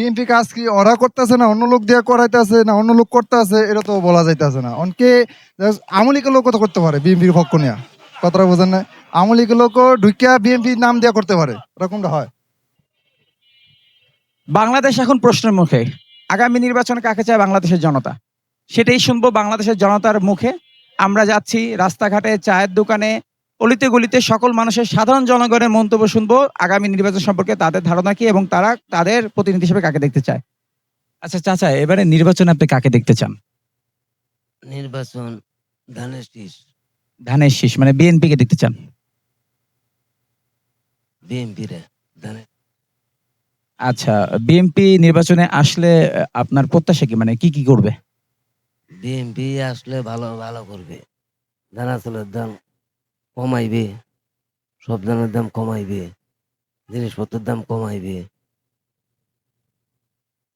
BNP কাজ কি ওরা করতেছে না, অন্য লোক দিয়ে করাইতেছে না, অন্য লোক করতেছে, এটা তো বলা যাইতেছে না। অনকে আমলিকের লোক কত করতে পারে বিএনপির পক্ষ নিয়ে? কথাটা বোঝেন না আমলিকের লোক ঢুকিয়া বিএনপির নাম দিয়ে করতে পারে এরকমটা হয়? বাংলাদেশ এখন প্রশ্নের মুখে। আগামী নির্বাচনে কাকে চায় বাংলাদেশের জনতা? সেটাই শুনব বাংলাদেশের জনতার মুখে। আমরা যাচ্ছি রাস্তাঘাটে চায়ের দোকানে অলিতে গলিতে সকল মানুষের সাধারণ জনগণের মন্তব্য শুনব। আগামী নির্বাচন সম্পর্কে তাদের ধারণা কি এবং তারা তাদের প্রতিনিধি হিসেবে কাকে দেখতে চায়? আচ্ছা চাচা এবারে নির্বাচনে আপনি কাকে দেখতে চান? নির্বাচন ধানের শীষ। ধানের শীষ মানে বিএনপি কে দেখতে চান? বিএনপি রে ধানের। আচ্ছা বিএনপি নির্বাচনে আসলে আপনার প্রত্যাশা কি? মানে কি কি করবে? বিএনপি আসলে ভালো ভালো করবে। ধানা দাম কমাইবে সব ধানের দাম কমাইবে জিনিসপত্রের দাম কমাইবে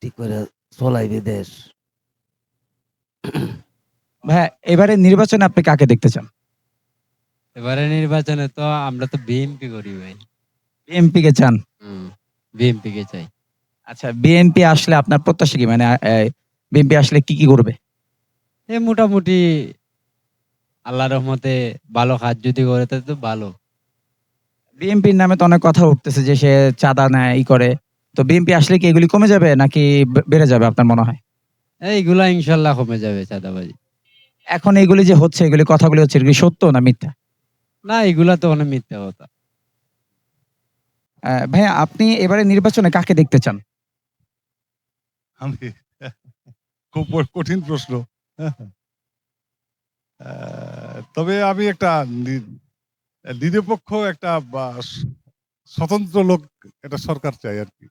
ঠিক করে চলাইবে দেশ। ভাইয়া এবারে নির্বাচনে আপনি কাকে দেখতে চান? এবারে নির্বাচনে তো আমরা তো বিএনপি করি ভাই। বিএনপি কে চান? বিএনপি কে চাই। আচ্ছা বিএনপি আসলে আপনার প্রত্যাশা কি? মানে বিএনপি আসলে কি কি করবে? এই মোটামুটি আল্লাহ রহমতে ভালো কাজ যদি করে তাহলে তো ভালো। বিএনপির নামে তো অনেক কথা উঠতেছে যে সে চাঁদা নেয় ই করে। তো বিএনপি আসলে কি এগুলি কমে যাবে নাকি বেড়ে যাবে আপনার মনে হয়? এইগুলা ইনশাল্লাহ কমে যাবে চাঁদাবাজি। এখন এগুলি যে হচ্ছে এগুলি কথাগুলি হচ্ছে এগুলি সত্য না মিথ্যা? না এগুলা তো অনেক মিথ্যা কথা। ভাইয়া আপনি এবারে নির্বাচনে কাকে দেখতে চান? আমি? খুব কঠিন প্রশ্ন। তবে আমি একটা নিরপেক্ষ একটা বা স্বতন্ত্র লোক একটা সরকার চাই আর কি।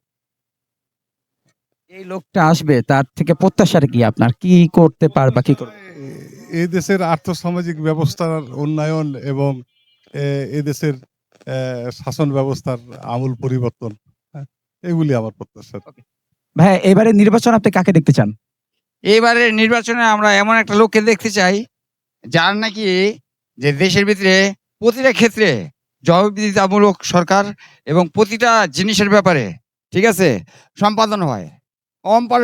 এই লোকটা আসবে তার থেকে প্রত্যাশার কি আপনার? কি করতে পার বা কি করবে? এ- এই দেশের আর্থসামাজিক ব্যবস্থার উন্নয়ন এবং এ, এই দেশের শাসন ব্যবস্থার আমূল পরিবর্তন হ্যাঁ, এগুলি আমার প্রত্যাশা। ভাইয়া এবারে নির্বাচন আপনি কাকে দেখতে চান? এবারে নির্বাচনে আমরা এমন একটা লোককে দেখতে চাই যার নাকি যে দেশের ভিতরে প্রতিটা ক্ষেত্রে জবাবদিহিতামূলক সরকার এবং প্রতিটা জিনিসের ব্যাপারে, ঠিক আছে, সম্পাদন হয়।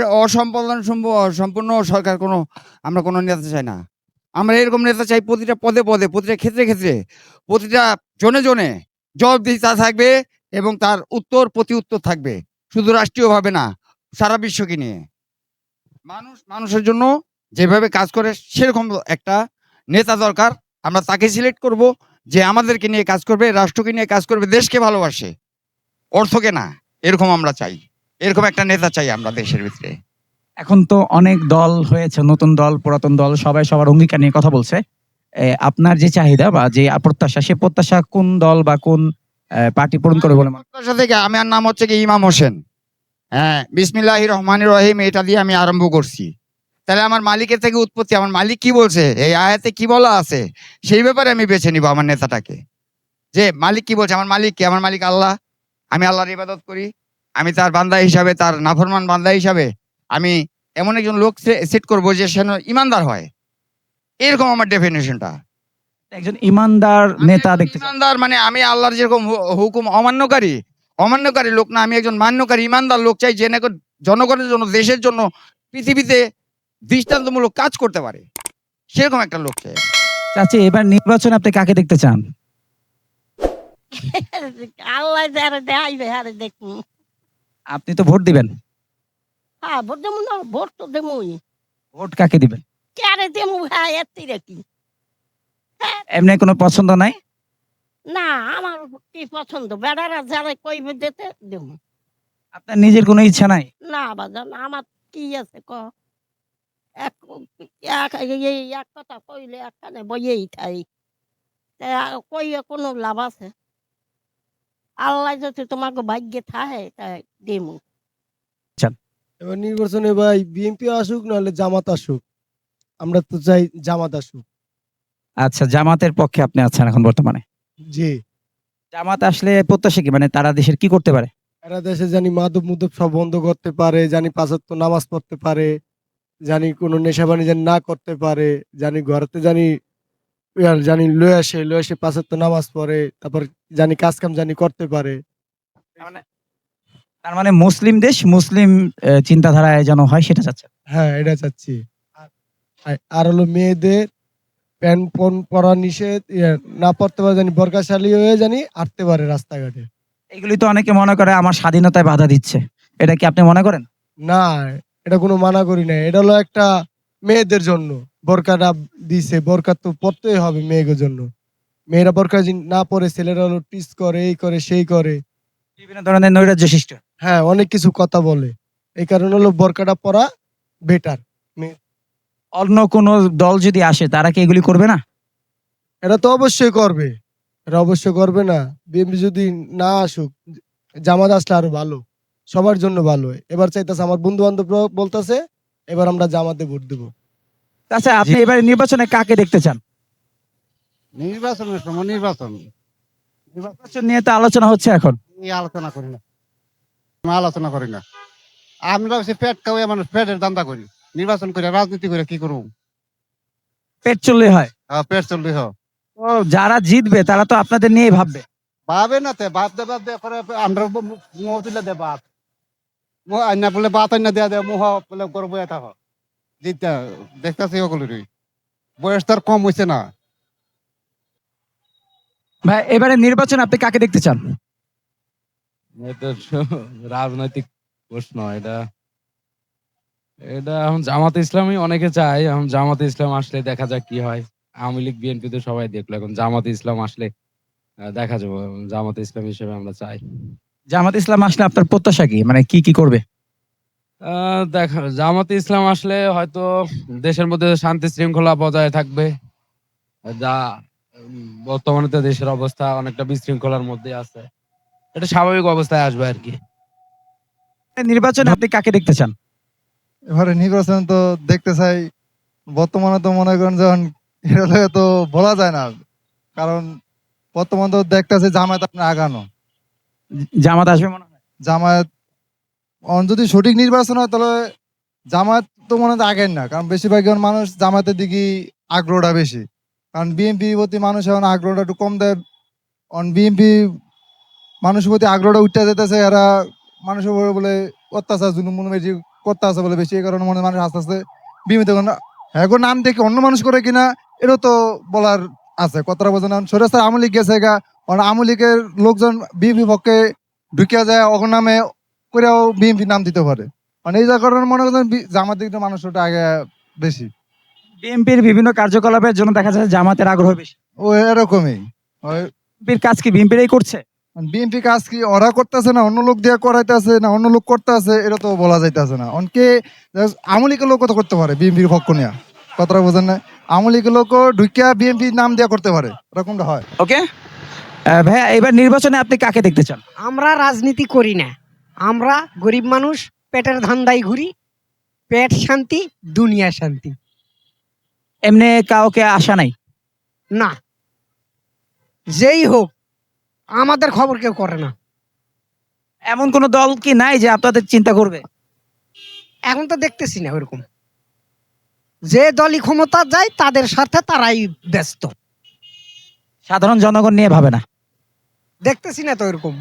অসম্পাদন সম্প- সম্পূর্ণ সরকার কোনো, আমরা কোনো নেতা চাই না। আমরা এরকম নেতা চাই প্রতিটা পদে পদে, প্রতিটা ক্ষেত্রে ক্ষেত্রে, প্রতিটা জনে জনে জবাবদিহিতা থাকবে এবং তার উত্তর প্রতি উত্তর থাকবে, শুধু রাষ্ট্রীয়ভাবে না, সারা বিশ্বকে নিয়ে। মানুষ, মানুষের জন্য যেভাবে কাজ করে, সেরকম একটা নেতা দরকার আমরা তাকে সিলেক্ট করব যে আমাদেরকে নিয়ে কাজ করবে রাষ্ট্রকে নিয়ে কাজ করবে দেশকে ভালোবাসে। অর্থকে না এরকম আমরা চাই। এরকম একটা নেতা চাই আমরা দেশের ভিতরে। এখন তো অনেক দল হয়েছে নতুন দল পুরাতন দল সবাই সবার অঙ্গীকার নিয়ে কথা বলছে। আপনার যে চাহিদা বা যে প্রত্যাশা সে প্রত্যাশা কোন দল বা কোন পার্টি পূরণ করে বলে প্রত্যাশা থেকে আমার নাম হচ্ছে কি ইমাম হোসেন। হ্যাঁ বিসমিল্লাহ রহমান রহিম এটা দিয়ে আমি আরম্ভ করছি। তাহলে আমার মালিকের থেকে উৎপত্তি আমার মালিক কি বলছে? এই আয়াতে কি বলা আছে? সেই ব্যাপারে আমি বেছে নিব আমার নেতাটাকে। যে মালিক কি বলছে? আমার মালিক কি? আমার মালিক আল্লাহ। আমি আল্লাহর ইবাদত করি। আমি তার বান্দা হিসাবে তার নাফরমান বান্দা হিসাবে আমি এমন একজন লোক সেট করব যে সে ইমানদার হয়। এরকম আমার ডেফিনেশনটা একজন ইমানদার নেতা দেখতে ইমানদার মানে আমি আল্লাহর যেরকম হুকুম অমান্যকারী অমান্যকারী লোক না আমি একজন মান্যকারী ইমানদার লোক চাই যে জনগণের জন্য দেশের জন্য পৃথিবীতে দৃষ্টান্তমূলক কাজ করতে পারে। সেরকম একটা লোক চাই চাচি এবার নির্বাচনে আপনি কাকে দেখতে চান? আল্লাহ যারা দেখাইবে হারে দেখুন। আপনি তো ভোট দিবেন। হ্যাঁ ভোট দেবো না ভোট তো দেবই। ভোট কাকে দিবেন? কারে দেবো? হ্যাঁ এত্তি রাখি। এমনি কোনো পছন্দ নাই? না আমার কি পছন্দ? বেড়ারা যারা কইবে দিতে দেবো। আপনার নিজের কোনো ইচ্ছা নাই? না বাজান আমার কি আছে ক? এক এক এই এক কথা কইলে একখানে বইয়েই থাই। কইয়ে কোনো লাভ আছে? আল্লাহ যদি তোমাকে ভাগ্যে থাকে তাই দেবো এবার নির্বাচনে ভাই বিএনপি আসুক নাহলে জামাত আসুক। আমরা তো চাই জামাত আসুক। আচ্ছা জামাতের পক্ষে আপনি আছেন এখন বর্তমানে? জি। জামাত আসলে প্রত্যাশা কি? মানে তারা দেশের কি করতে পারে? এরা দেশে জানি মাদক মুদব সব বন্ধ করতে পারে জানি পাঁচাত্তর নামাজ পড়তে পারে। জানি কোনো নেশাবানি জানি না করতে পারে জানি ঘরেতে জানি জানি লয়ে আসে লয়ে আসে পাঁচাত্তর নামাজ পড়ে তারপর জানি কাজ কাম জানি করতে পারে। মানে তার মানে মুসলিম দেশ মুসলিম চিন্তাধারায় যেন হয় সেটা চাচ্ছে। হ্যাঁ এটা চাচ্ছি। আর হলো মেয়েদের প্যান্ট পন পরা নিষেধ ইয়ে, না পড়তে পারে জানি বরকাশালী হয়ে জানি আটতে পারে রাস্তাঘাটে। এগুলি তো অনেকে মনে করে আমার স্বাধীনতায় বাধা দিচ্ছে। এটা কি আপনি মনে করেন? না এটা কোনো মানা করি না এটা হলো একটা মেয়েদের জন্য। বোরকাটা দিছে বোরকা তো পড়তেই হবে মেয়েদের জন্য। মেয়েরা বোরকা না পরে ছেলেরা হলো টিস করে এই করে সেই করে। বিভিন্ন ধরনের নৈরাজ্য সৃষ্টি হ্যাঁ। অনেক কিছু কথা বলে। এই কারণে হলো বোরকাটা পরা বেটার অন্য কোন দল যদি আসে তারা কি এগুলি করবে না? এটা তো অবশ্যই করবে। এটা অবশ্যই করবে না। বিএমপি যদি না আসুক জামাত আসলে আরও ভালো। সবার জন্য ভালো এবার চাইতেছে আমার বন্ধু বান্ধব বলতেছে এবার আমরা জামাতে ভোট দেবো। আচ্ছা আপনি এবারে নির্বাচনে কাকে দেখতে চান? নির্বাচনের সময় নির্বাচন। নির্বাচন নিয়ে তো আলোচনা হচ্ছে এখন। আলোচনা করি না। আমরা আলোচনা করি না। আমরা হচ্ছে পেট খাওয়া মানুষ পেটের দান্দা করি। নির্বাচন করে রাজনীতি করে কি করব? পেট চললে হয়। আহ, পেট চললে হোক তো যারা জিতবে তারা তো আপনাদের নিয়েই ভাববে। ভাবে না তে দে বাপ করে আমরা মুহ তুলে দে বাত মুহ আইনা বলে বাত আইনা দেয়া দে মুহ বলে করব এটা হোক দেখতেছি ওগুলোরই বয়স তার কম হয়েছে না। ভাই এবারে নির্বাচন আপনি কাকে দেখতে চান? এটা রাজনৈতিক প্রশ্ন এটা এটা এখন জামাত ইসলামই অনেকে চায় এখন জামাত ইসলাম আসলে দেখা যাক কি হয়। আওয়ামী লীগ বিএনপি তো সবাই দেখল এখন জামাত ইসলাম আসলে দেখা যাবে জামাত ইসলাম হিসেবে আমরা চাই। জামাত ইসলাম আসলে আপনার প্রত্যাশা কি? মানে কি কি করবে? আহ, দেখা জামাত ইসলাম আসলে হয়তো দেশের মধ্যে শান্তি শৃঙ্খলা বজায় থাকবে। যা বর্তমানে তো দেশের অবস্থা অনেকটা বিশৃঙ্খলার মধ্যে আছে। এটা স্বাভাবিক অবস্থায় আসবে আর কি। নির্বাচন আপনি কাকে দেখতে চান? এবারে নির্বাচন তো দেখতে চাই। বর্তমানে তো মনে করেন যখন এটা তো বলা যায় না। কারণ বর্তমানে তো দেখতেছে জামায়াত আপনার আগানো। জামাত আসবে মনে হয়? জামায়াত যদি সঠিক নির্বাচন হয় তাহলে জামায়াত তো মনে হয় আগের না, কারণ বেশিরভাগ মানুষ জামাতের দিকে আগ্রহটা বেশি। কারণ বিএনপি প্রতি মানুষ এখন আগ্রহটা একটু কম দেয়, অন বিএনপি মানুষের প্রতি আগ্রহটা উঠতে যেতেছে, এরা মানুষের উপরে বলে অত্যাচার, জুলুম মুলুম বেশি করতে আছে বলে বেশি, এই কারণে মনে মানুষ আস্তে আস্তে বিএনপি এখন নাম দেখে অন্য মানুষ করে কিনা এটাও তো বলার আছে, কথাটা বোঝেন সরেস্তার আমলি গেছে গা কারণ আওয়ামী লীগের লোকজন বিএনপি পক্ষে ঢুকিয়া যায় অগর নামে করেও বিএনপি নাম দিতে পারে। মানে এই যা কারণে মনে করেন জামাত দিকটা মানুষ ওটা আগে বেশি। বিএনপির বিভিন্ন কার্যকলাপের জন্য দেখা যাচ্ছে জামাতের আগ্রহ বেশি। ও এরকমই। বিএনপির কাজ কি বিএনপিরই করছে? বিএনপি কাজ কি ওরা করতেছে না অন্য লোক দিয়ে করাইতেছে না অন্য লোক করতে আছে এটা তো বলা যাইতেছে না। অনকে আওয়ামী লীগের লোক কত করতে পারে বিএনপির পক্ষ নিয়ে। কথাটা বোঝেন না আওয়ামী লীগের লোক ঢুকিয়া বিএনপি নাম দেওয়া করতে পারে। এরকমটা হয়। ওকে ভাইয়া এবার নির্বাচনে আপনি কাকে দেখতে চান? আমরা রাজনীতি করি না। আমরা গরিব মানুষ পেটের ধান্দায় ঘুরি পেট শান্তি দুনিয়া শান্তি। এমনি কাউকে আশা নাই? না। যেই হোক আমাদের খবর কেউ করে না। এমন কোন দল কি নাই যে আপনাদের চিন্তা করবে? এখন তো দেখতেছি না ওরকম। যে দলই ক্ষমতা যায় তাদের সাথে তারাই ব্যস্ত। সাধারণ জনগণ নিয়ে ভাবে না। দেখতেছি না তো ওরকম